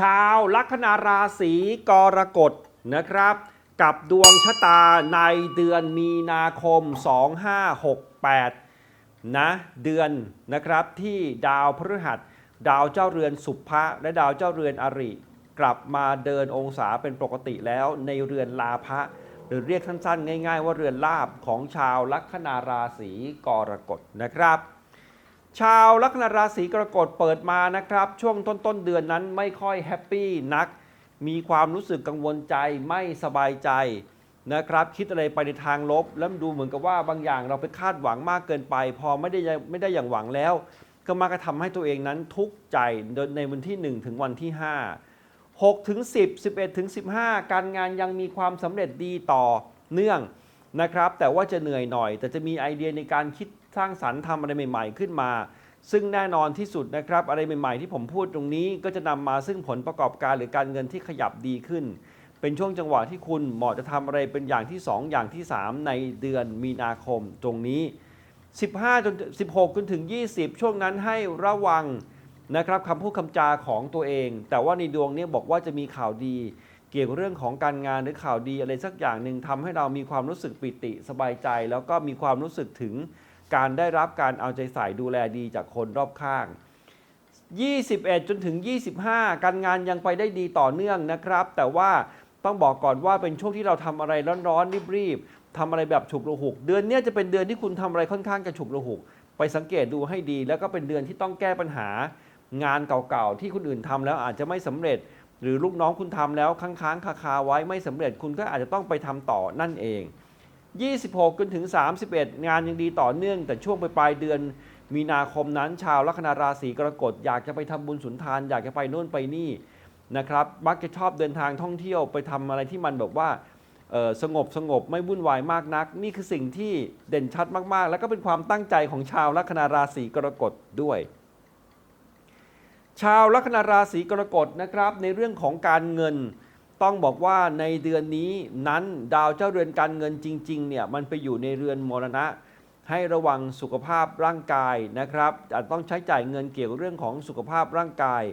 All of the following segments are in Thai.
ชาวลัคนาราศีกรกฎนะครับ กับดวงชะตาในเดือนมีนาคม 2568 นะเดือนนะครับที่ดาวพฤหัส ดาวเจ้าเรือนสุภะและดาวเจ้าเรือนอริ กลับมาเดินองศาเป็นปกติแล้วในเรือนลาภะหรือเรียกสั้นๆ ง่าย ๆ ว่าเรือนลาบของชาวลัคนาราศีกรกฎนะครับ ชาวลัคนาราศีกรกฎเปิดมานะครับ ช่วงต้นต้นเดือนนั้นไม่ค่อยแฮปปี้นัก มีความรู้สึกกังวลใจไม่สบายใจนะครับ คิดอะไรไปในทางลบ แล้วดูเหมือนกับว่าบางอย่างเราไปคาดหวังมากเกินไป พอไม่ได้ไม่ได้อย่างหวังแล้ว ก็มากระทำให้ตัวเองนั้นทุกข์ใจในวันที่ 1 ถึงวันที่ 5 6ถึง10 11ถึง15 การงานยังมีความสำเร็จดีต่อเนื่องนะครับ แต่ว่าจะเหนื่อยหน่อย แต่จะมีไอเดียในการคิด สร้างสรรค์ทำอะไรใหม่ ๆ ขึ้นมา ซึ่งแน่นอนที่สุดนะครับอะไรใหม่ๆ ที่ผมพูดตรงนี้ก็จะนำมาซึ่งผลประกอบการหรือการเงินที่ขยับดีขึ้น เป็นช่วงจังหวะที่คุณเหมาะจะทำอะไรเป็นอย่างที่ 2 อย่างที่ 3 ในเดือนมีนาคมตรงนี้ 15จน16จนถึง 20 ช่วงนั้นให้ระวังนะครับคำพูดคำจาของตัวเอง แต่ว่าในดวงนี้บอกว่าจะมีข่าวดี เกี่ยวกับเรื่องของการงานหรือข่าวดีอะไรสักอย่างหนึ่งทำให้เรามีความรู้สึกปิติสบายใจ แล้วก็มีความรู้สึกถึง การได้รับการเอาใจใส่ดูแลดีจากคนรอบข้าง 21 จนถึง 25 การงานยังไปได้ดีต่อเนื่องนะครับ แต่ว่าต้องบอกก่อนว่าเป็นช่วงที่เราทำอะไรร้อนๆรีบๆทำอะไรแบบฉุกระหุก เดือนนี้จะเป็นเดือนที่คุณทำอะไรค่อนข้างจะฉุกระหุก ไปสังเกตดูให้ดี แล้วก็เป็นเดือนที่ต้องแก้ปัญหางานเก่าๆที่คนอื่นทำแล้วอาจจะไม่สำเร็จ หรือลูกน้องคุณทำแล้วค้างๆคาๆไว้ไม่สำเร็จคุณก็อาจจะต้องไปทำต่อนั่นเอง 26จนถึง 31 งานยังดีต่อเนื่อง แต่ช่วงปลายเดือน มีนาคมนั้นชาวลัคนาราศีกรกฎอยากจะไปทำบุญสุนทาน อยากจะไปโน่นไปนี่นะครับมักจะชอบเดินทางท่องเที่ยวไปทำอะไรที่มันแบบว่าสงบสงบไม่วุ่นวายมากนัก นี่คือสิ่งที่เด่นชัดมากๆ แล้วก็เป็นความตั้งใจของชาวลัคนาราศีกรกฎด้วย ชาวลัคนาราศีกรกฎนะครับในเรื่องของการเงิน ต้องบอกว่าในเดือนนี้นั้นดาวเจ้าเรือนการเงินจริงๆเนี่ยมันไปอยู่ในเรือนมรณะ ให้ระวังสุขภาพร่างกายนะครับอาจต้องใช้จ่ายเงินเกี่ยวกับเรื่องของสุขภาพร่างกาย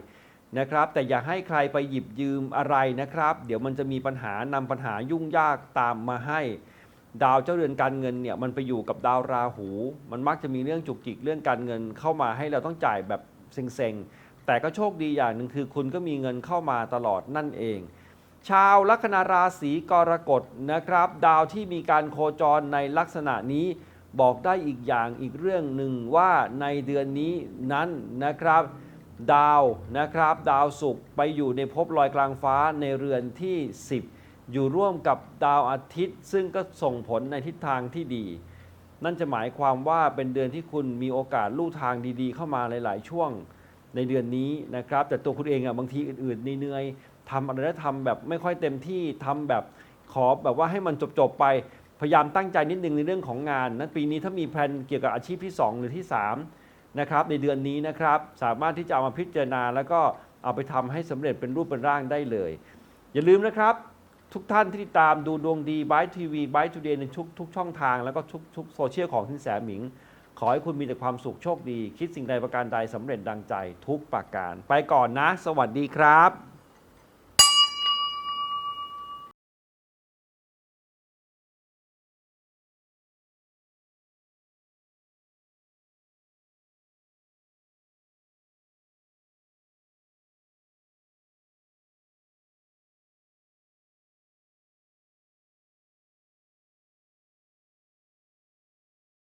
นะครับ แต่อย่าให้ใครไปหยิบยืมอะไรนะครับ เดี๋ยวมันจะมีปัญหานำปัญหายุ่งยากตามมาให้ ดาวเจ้าเรือนการเงินเนี่ยมันไปอยู่กับดาวราหู มันมักจะมีเรื่องจุกจิกเรื่องการเงินเข้ามาให้เราต้องจ่ายแบบเซ็งๆแต่ก็โชคดีอย่างหนึ่งคือคุณก็มีเงินเข้ามาตลอดนั่นเอง ชาวลัคนาราศีกรกฎนะครับ ดาวที่มีการโคจรในลักษณะนี้บอกได้อีกอย่างอีกเรื่องหนึ่งว่าในเดือนนี้นั้นนะครับ ดาวนะครับ ดาวศุกร์ไปอยู่ในภพลอยกลางฟ้าในเรือนที่ 10 อยู่ร่วมกับดาวอาทิตย์ ซึ่งก็ส่งผลในทิศทางที่ดี นั่นจะหมายความว่าเป็นเดือนที่คุณมีโอกาสลู่ทางดีๆ เข้ามาหลาย ๆ ช่วง ในเดือนนี้นะครับ แต่ตัวคุณเองอะบางทีอื่นๆเหนื่อยๆทำอะไรแล้วทำแบบไม่ค่อยเต็มที่ทำแบบขอแบบว่าให้มันจบๆไปพยายามตั้งใจนิดนึงในเรื่องของงานนะปีนี้ถ้ามีแพลนเกี่ยวกับอาชีพที่ 2 หรือที่3นะครับในเดือนนี้นะครับสามารถที่จะเอามาพิจารณา แล้วก็เอาไปทำให้สำเร็จเป็นรูปเป็นร่างได้เลย อย่าลืมนะครับ ทุกท่านที่ติดตามดูดวงดีบายทีวีบายทูเดย์ในทุกทุกช่องทางแล้วก็ทุกทุกโซเชียลของทินแสหมิง ขอให้คุณมีแต่ความสุขโชคดี คิดสิ่งใดประการใดสำเร็จดังใจทุกประการ ไปก่อนนะ สวัสดีครับ